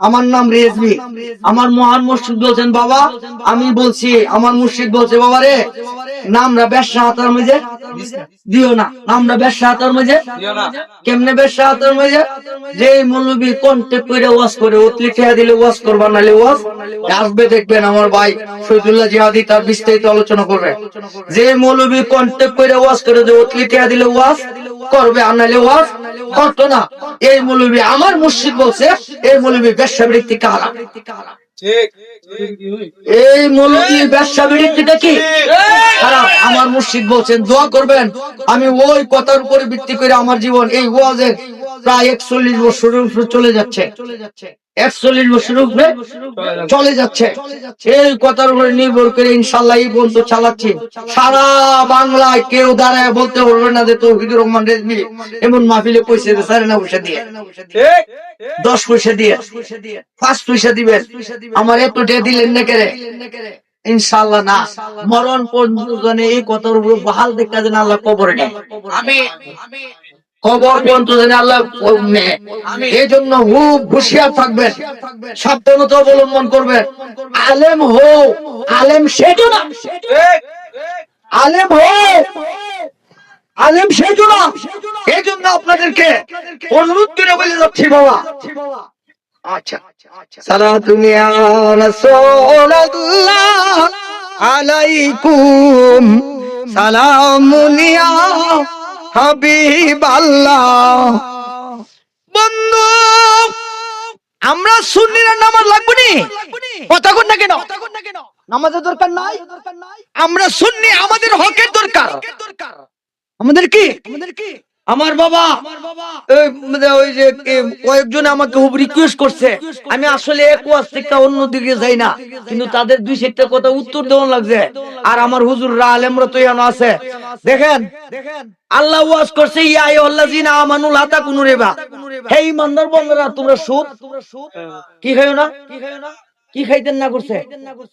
আমার নাম রেজবি আমার মহান মুর্শিদ বলছেন, বাবা, আমি বলছি, আমার মুর্শিদ বলছে, বাবা রে নামরা ব্যবসা হাতার মাঝে দিও না। নামরা ব্যবসা হাতার মাঝে কেমনে ব্যবসা হাতার মাঝে যে মৌলবী কন্টেক্ট করে ওয়াজ করে উতলি ঠেয়া দিলে ওয়াজ করবা নালে ওয়াজ আসবে দেখবেন আমার ভাই শহীদুল্লাহ জিহাদি তার বিস্তারিত আলোচনা করবে। যে মৌলবী কন্টেক্ট করে ওয়াজ করে যে উতলি ঠেয়া দিলে ওয়াজ করবে আর নালে ওয়াজ করতো না। এই মৌলবী আমার মুর্শিদ বলছে এই মৌলবী ব্যবসা বৃত্তি কারা? এই মৌলবী ব্যবসা বৃত্তিটা কি? খারাপ আমার মুর্শিদ বলছেন দোয়া করবেন। আমি ওই কথার উপরে ভিত্তি করে আমার জীবন এই ওয়াজের প্রায় একচল্লিশ বছরের উপরে চলে যাচ্ছে। একচল্লিশ বছরের উপরে চলে যাচ্ছে। এই কথার উপরে নির্ভর করে ইনশাল্লাহ এই পর্যন্ত চালাচ্ছি। সারা বাংলায় কেউ দাঁড়ায় বলতে পারবে না যে তৌহিদুর রহমান রেজমি এমন মাহফিলে পয়সা দিয়ে সাড়ে না পয়সা দিয়ে, দশ পয়সা দিয়ে, পাঁচ পয়সা দিবেন। আমার এত ডে দিলেন না কেরে? ইনশাল্লাহ না। মরণ পর্যন্ত যেন এই কথার উপর বহাল দেখা যেন আল্লাহ কবর নেয়। আমি পর্যন্ত যেন আল্লাহ এই জন্য খুব হুশিয়ার থাকবেন সাবধানতা অবলম্বন করবেন। আলেম হো আলেম সেজো না। ঠিক আলেম হো আলেম সেজো না। এই জন্য আপনাদেরকে অনুরোধ করে বলে যাচ্ছি বাবা। আচ্ছা সারা দুনিয়া রাসূলুল্লাহ আলাইকুম। সালামুনিয়া হাবিবাল্লাহ বন্ধু, আমরা সুন্নিরা নামাজ লাগবে নি? কথা কন না কেন? নামাজের দরকার নাই? আমরা সুন্নি, আমাদের হকের দরকার। আমাদের কি আমাদের কি? আমার বাবা মানে ওই যে কয়েকজন আমাকে খুব রিকোয়েস্ট করছে। আমি আসলে এক ওয়াজ অন্য দিকে যাই না, কিন্তু তাদের দুই চারটা কথা উত্তর দেওয়া লাগছে। আর আমার হুজুররা আলেমরা তো এখানে আছে। দেখেন, আল্লাহ ওয়াজ করছে, ইয়া আইয়ুহাল্লাযিনা আমানু লা তাকুনু রিবা। হে ইমানদার তোমরা সুদ? কি খাইও না? কি খাইও না কি খাইতেন না করছে?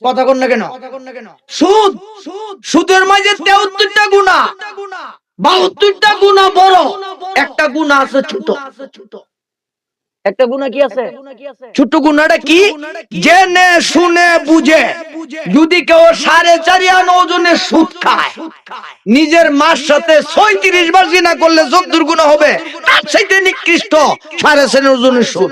কথা কন না কেন? সুদ? সুদের মাঝে তেহত্তরটা গুণা বাহাত্তরটা গুণা বড় একটা গুণা আছে ছোট। একটা গুণা কি আছে? ছোট গুণাটা কি? জেনে শুনে বুঝে। যদি কেউ সাড়ে চারি আনা ওজনে সুদ খায় নিজের মার সাথে ছয়ত্রিশ বার জিনা করলে যদ্দুর গুণা হবে তার চাইতে নিকৃষ্ট সাড়ে চারি ওজনের সুদ।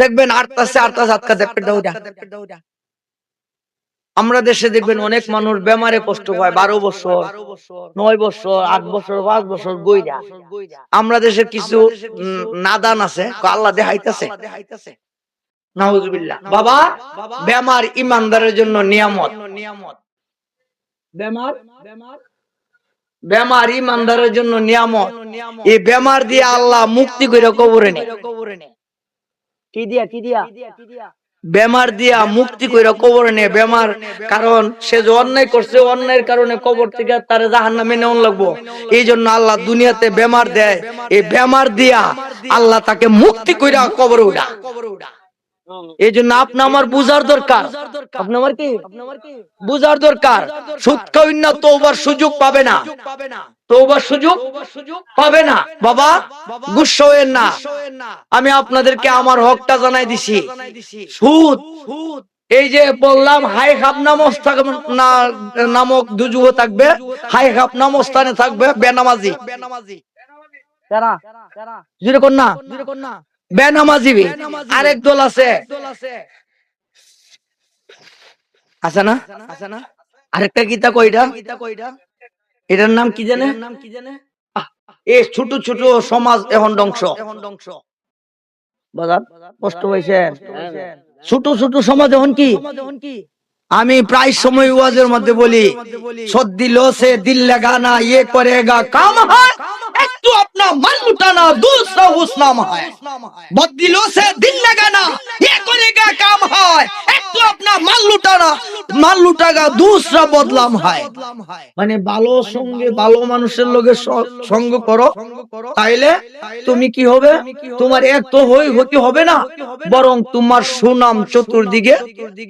দেখবেন আটটাছে আটটা সাতটা দেখবেন দৌড়া আমরা দেশে দেখবেন অনেক মানুষ বেমারে কষ্ট পায়, বারো বছর, নয় বছর, আট বছর, পাঁচ বছর গইরা। আমরা দেশের কিছু নাদান আছে আল্লাহ নাউজুবিল্লাহ। বাবা, বেমার ইমানদারের জন্য নিয়ামত। বেমার? বেমার ইমানদারের জন্য নিয়ামত। এই বেমার দিয়ে আল্লাহ মুক্তি করে কবরে নেই কি দিয়া কি দিয়া? বেমার দিয়া মুক্তি কইরা কবরে নে বেমার কারণ সে যে অন্যায় করছে অন্যায়ের কারণে কবর থেকে তার জাহান নামে নেওয়া লাগবো। এই জন্য আল্লাহ দুনিয়াতে বেমার দেয়। এই বেমার দিয়া আল্লাহ তাকে মুক্তি কইরা কবর উঠা। এই জন্য আপনি আমার বুঝার দরকার। আপনি আমার কি? বুঝার দরকার। সুদ খাওয়াই না তওবার সুযোগ পাবে না। তওবার সুযোগ পাবে না। বাবা গুস্সা হয়েন না। আমি আপনাদেরকে আমার হকটা জানাই দিছি। সুদ। এই যে বললাম হাই খাপ নামক না দুজুহ থাকবে। হাই খাপ নামক স্থানে থাকবে বেনামাজি। জুড়ে কর না। বেনামাজিবি। আরেক দল আছে। আছে। না? আছে না? আরেকটা গীতা কইটা এটার নাম কি জানে? নাম কি জানে? ছোট ছোট সমাজ এখন ধ্বংস। এখন ধ্বংস। বাজার কষ্ট হয়েছে ছোট ছোট সমাজ এখন কি? আমি প্রায় সময় ওয়াজের মধ্যে বলি সর্দি লোসে দিল গানা ইয়ে করেগা কাম হয় একটু আপনার दूसरा हुस्नाम है बददिलों से दिल लगाना ये करेगा काम है एक तो अपना माल लुटाना মাল লুটাগা দুসরা বদলাম হয়। মানে ভালো সঙ্গে ভালো মানুষের লোকের সঙ্গ করো। তাইলে তুমি কি হবে? তোমার এক তো হই হতে হবে না, বরং তোমার সুনাম চতুর্দিকে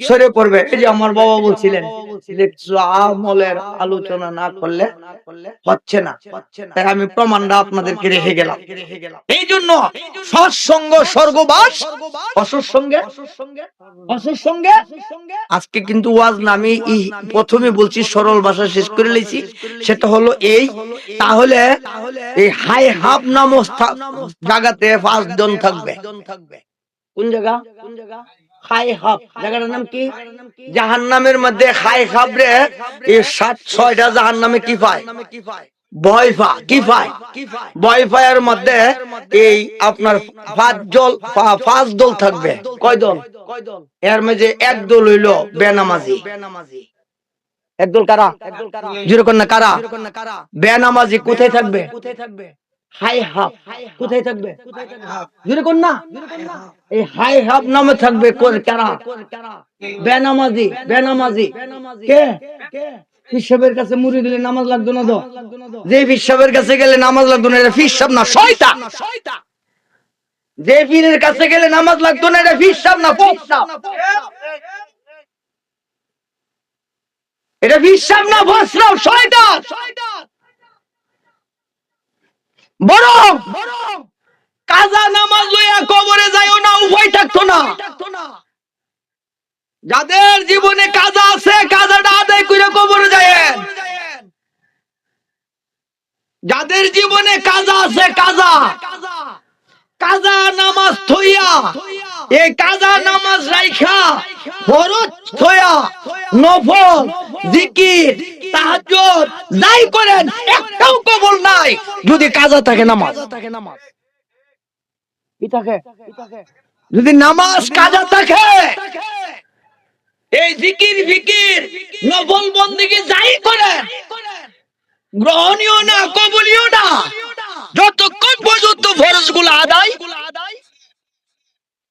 সরে পড়বে। এই যে আমার বাবা বলছিলেন আমলের আলোচনা না করলে হচ্ছে না। তাই আমি প্রমাণটা আপনাদেরকে রেখে গেলাম। এই জন্য সৎসঙ্গ, স্বর্গবাস, অসৎসঙ্গে অসৎসঙ্গে, আজকে কিন্তু না আমি প্রথমে বলছি সরল ভাষা শেষ করে লেছি সেটা হলো এই। তাহলে এই হাই হাফ নাম জায়গাতে পাঁচ জন থাকবে। কোন জায়গা? কোন জায়গা নাম কি? জাহান নামের মধ্যে হাই হাবরে এই সাত, ছয়টা জাহান নামে কি পায়? পা কি পায়ের মধ্যে এই আপনার পাঁচ পাঁচ থাকবে। বেনামাজি। কোথায় থাকবে? হাই হাফ থাকবে? হাই হাফ নামে থাকবে হিসাবের কাছে মুড়ি দিলে নামাজ লাগতো না তো? যে হিসাবের কাছে গেলে নামাজ লাগতো না এটা হিসাব না শয়তান! যে পীরের কাছে গেলে নামাজ লাগতো না এটা হিসাব না ফিসাব এটা হিসাব না ভস্রাও শয়তান! বরং কাজা নামাজ লইয়া কবরে যাইও না উভয় থাকতো না। যাদের জীবনে কাজা আছে, কাজাটা আদায় করে কবরে যায় যাদের জীবনে কাজা আছে, কাজা। কাজা নামাজ থইয়া, এই কাজা নামাজ রাইখা, ফরজ থইয়া, নফল, জিকির, তাহাজ্জুদ, যাই করেন, একটাও কবল নাই যদি কাজা থাকে নামাজ। কি থাকে? যদি নামাজ কাজা থাকে এই জিকির ফিকির নফল বন্দিকে যাই করেন, গ্রহণীয় না, কবলীয় না যতক্ষণ পর্যন্ত ফরজগুলো আদায়,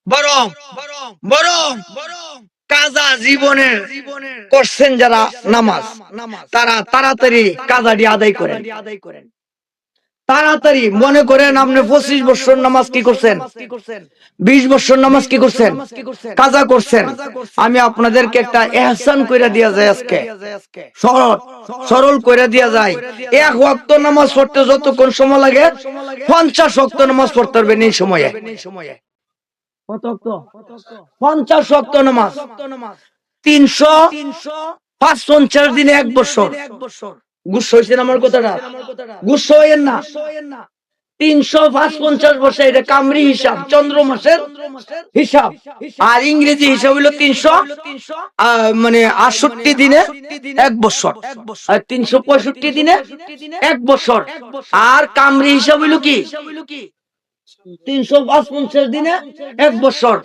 বরং বরং কাজা জীবনের করছেন যারা নামাজ, তারা তাড়াতাড়ি কাজাটি আদায় করেন। তাড়াতাড়ি মনে করেন আপনি পঁচিশ বছর নামাজ কি করছেন? বিশ বছর নামাজ কি করছেন? কাজা করছেন? আমি আপনাদেরকে একটা এহসান করে দিয়া যায় আজকে। সরল সরল করে দিয়া যায়। এক ওয়াক্ত নামাজ পড়তে যতক্ষণ সময় লাগে, পঞ্চাশ ওয়াক্ত নামাজ পড়তে পারবেন এই সময়ে। পঞ্চাশ ওয়াক্ত নামাজ। তিনশো তিনশো পাঁচ পঞ্চাশ দিনে এক বছর এক বছর। হয়েছেন আমার কথাটা? হইয়েন না। তিনশো পাঁচ পঞ্চাশ এটা কামরি হিসাব, চন্দ্র মাসের হিসাব। আর ইংরেজি হিসাব হইল তিনশো মানে আটষট্টি দিনে এক বছর। তিনশো পঁয়ষট্টি দিনে এক বছর। আর কামরি হিসাব হইল কি? তিনশো পঞ্চাশ দিনে এক বছর।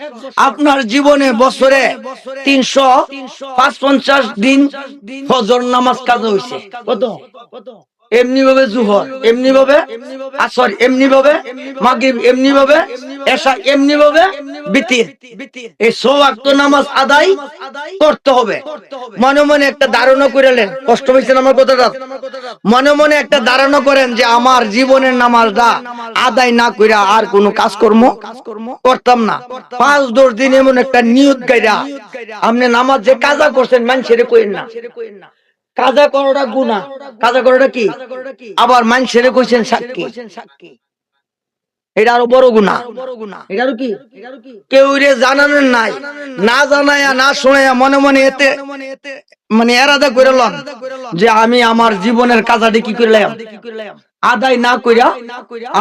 আপনার জীবনে বছরে তিনশো পাঁচ পঞ্চাশ দিন ফজর নামাজ কাজ হয়েছে কত? এমনি ভাবে জুহর এমনি ভাবে আসর এমনি ভাবে মাগরিব এমনি ভাবে এশা এমনি ভাবে বিতির। এই সোয়াক্ত নামাজ আদায় করতে হবে। মনে মনে একটা ধারণা করেলেন, কষ্ট হয়েছে আমার কথাটা? মনে মনে একটা ধারণা করেন যে আমার জীবনের নামাজটা আদায় না কইরা আর কোনো কাজ কর্ম করতাম না। পাঁচ, দশ দিন এমন একটা নিয়ত গাইরা আপনি নামাজ যে কাজা করছেন, মানুষের কইন না। কাজা করাটা গুনা কাজা করাটা কি? আবার মানুষের কইছেন সাক্ষী। এটা আরও বড় গুনা এটা আরও কি? কেউ রে জানানোর নাই। না জানায়া না শোনায়া মনে মনে এতে মানে এরাদা করে লন যে আমি আমার জীবনের কাজাটি কি করলাম আদায় না কইরা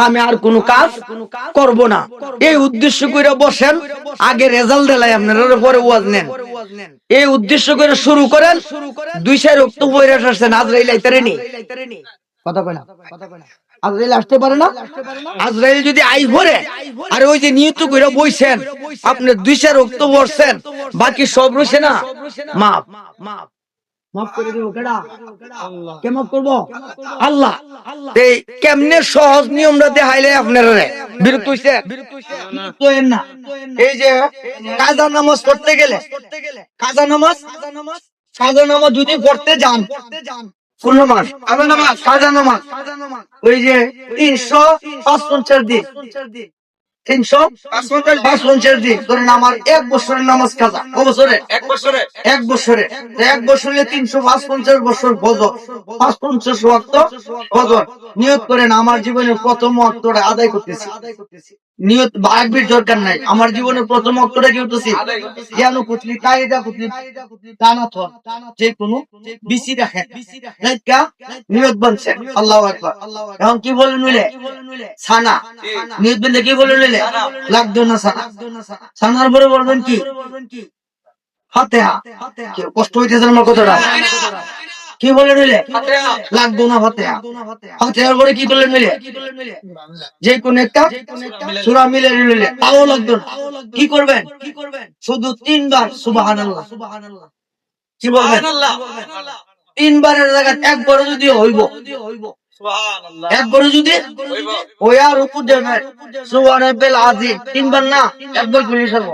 আমি আর কোন কাজ করব না। এই উদ্দেশ্য করে বসেন আগে রেজাল্ট দিলাই আপনারা পরে ওয়াজ নেন। এই উদ্দেশ্য করে শুরু করেন দুই চার রক্ত বইরে আসছেন আজরাইল আইতারে নি কথা কয় না? আজরাইল আসতে পারে না? আজরাইল যদি আই আর ওই যে নিয়ত করে বইছেন, আপনি দুই চার রক্ত বাকি সব রয়েছে না? মাপ আল্লাহ। এই কেমনে সহজ নিয়মটা দেখাইলে আপনারা বিরক্ত এই যে কাজা নামাজ পড়তে গেলে, কাজা নামাজ কাজা নামাজ যদি পড়তে যান কাজা নামাজ কাজা নামাজ। ওই যে তিনশো পাঁচ পঞ্চাশ দিন। তিনশো পাঁচ পঞ্চাশ দিন। ধরেন আমার এক বছরের নামাজ কাজা ক বছরে? এক বছরে। এক বছরে। এক বছরে তিনশো পাঁচ পঞ্চাশ বছর পাঁচ পঞ্চাশ নিয়োগ করেন। আমার জীবনের প্রথম অক্টরে আদায় করতেছি। নিয়ত দরকার নাই। আমার জীবনের প্রথম অক্টরে কি টানা থর যে কোনো বিসি রাখেন নিয়ত আল্লাহ আকবার। এখন কি বলে নিলে ছানা নিয়ত কি বলে নিলে না ছানা ছানার পরে বলবেন কি? ফাতেহা। কষ্ট হইতেছে আমার কথাটা? কি বলে নিলে? লাগতো না ফাতেহা। ফাতেহার পরে কি করলে নিলে? যে কোন একটা সূরা মিলে নিলে। তাও লাগতো না। কি করবেন? কি করবেন? শুধু তিনবার সুবহানাল্লাহ। কি বলবেন? তিনবারের জায়গায় একবারও যদি হইব। একবারও যদি ওই আর উপর যাবে সুবহানাল্লাহ। আজিম তিনবার না একবার করে সারবো।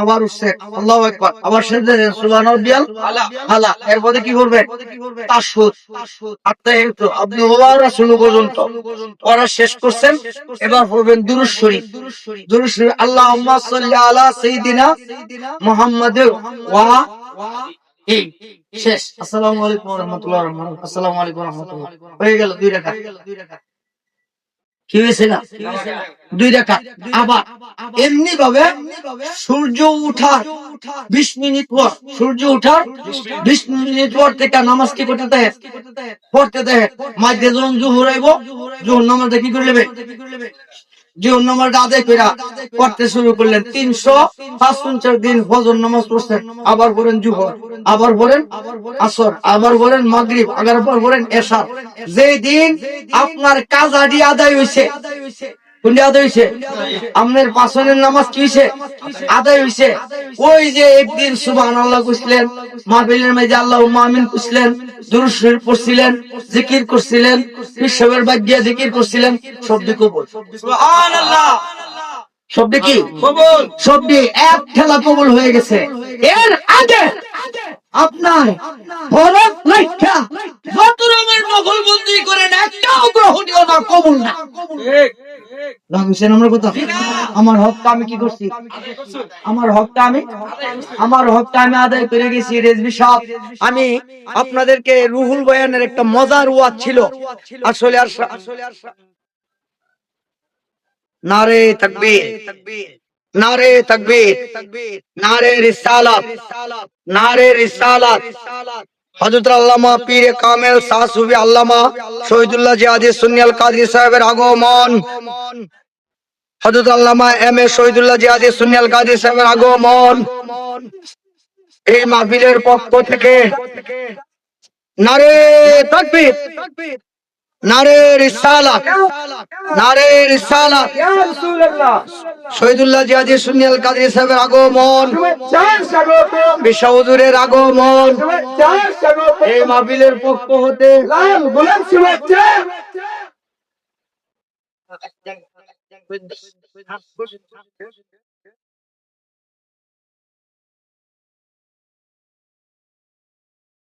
আবার উঠছে আল্লাহু আকবার। আবার সাজদা দিছেন সুবহান রাব্বিয়াল আলা এরপরে কি করবেন তাশহুদ আত্মাহিত। আপনি রাসূল পর্যন্ত। ওরা শেষ করছেন, এবার পড়বেন দুরূদ শরীফ। দুরূদ শরীফ, আল্লাহুম্মা সাল্লি ওয়া শেষ। আসসালামু আলাইকুম ওয়া আসসালামু আলাইকুম ওয়া হয়ে গেল দুই রাকাত। কি হয়েছে না দুই রেখা। আবার এমনি ভাবে সূর্য উঠার বিশ মিনিট পর, সূর্য উঠার বিশ মিনিট পর থেকে নামাজ কি করতে দেয়? পড়তে দেয়। মাঝে যখন জুহুর আইব, জোহর নামাজটা কি করে নেবে? জোহর নামাজটা আদায় করে করতে শুরু করলেন। তিনশো পাঁচ দিন ফজর নামাজ পড়ছেন, আবার পড়েন জুহর, আবার পড়েন আসর, আবার পড়েন মাগরিব, আবার পড়েন এসার যে দিন আপনার আদি আদায় হইছে কোনটি আদায় হইছে? আপনার পাঁচনের নামাজ কি হইছে? আদায় হইছে। ওই যে একদিন সুবহান আল্লাহ কুছলেন মাহফিলের আল্লাহ আমিন কুছলেন দুরূদ শরীফ পড়ছিলেন জিকির করছিলেন বিশ্বের জিকির করছিলেন শব্দ কবুল। সুবহানাল্লাহ। শব্দ কি? কবুল। শব্দ এক ঠেলা কবুল হয়ে গেছে। এর আগে আপনার হরফ লেখা যত রঙের নকল বন্দি করেন একটাও গ্রহণীয় না কবুল না। ঠিক। আমার কথা আমার হকটা আমি কি করছি? আমার হকটা আমি আমার হকটা আমি আদায় করে গেছি রেজবি সাহেব আমি আপনাদেরকে রুহুল বয়ানের একটা মজার ওয়াজ ছিল। আসলে আর নারে তাকবীর নারে তাকবীর নারে রিসালাত নারে রিসালাত। হযরত আল্লামা পীরে কামেল সাসুবি আল্লামা শহীদুল্লাহ জিয়াদি সুন্নিয়াল কাদরি সাহেবের আগমন। হযরত আল্লামা এম এ শহীদুল্লাহ জিয়াদি সুন্নিয়াল কাদরি সাহেবের আগমন। এই মাহফিলের পক্ষ থেকে নারে তাকবীর, নারে রিসালাত নারে রিসালাত। শহীদুল্লাহ জিয়াদি সুন্নিয়াল কাদরি সাহেবের আগমন স্বাগতম বিশাউদুরের আগমন। এই মাহফিলের পক্ষ হতে লাল শুভেচ্ছা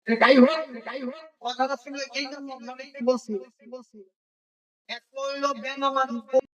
যাই হোক, যাই হোক, কথাটা ছিল এই জন্য আপনাদেরকে বলছি। এক হইল বেনামাজি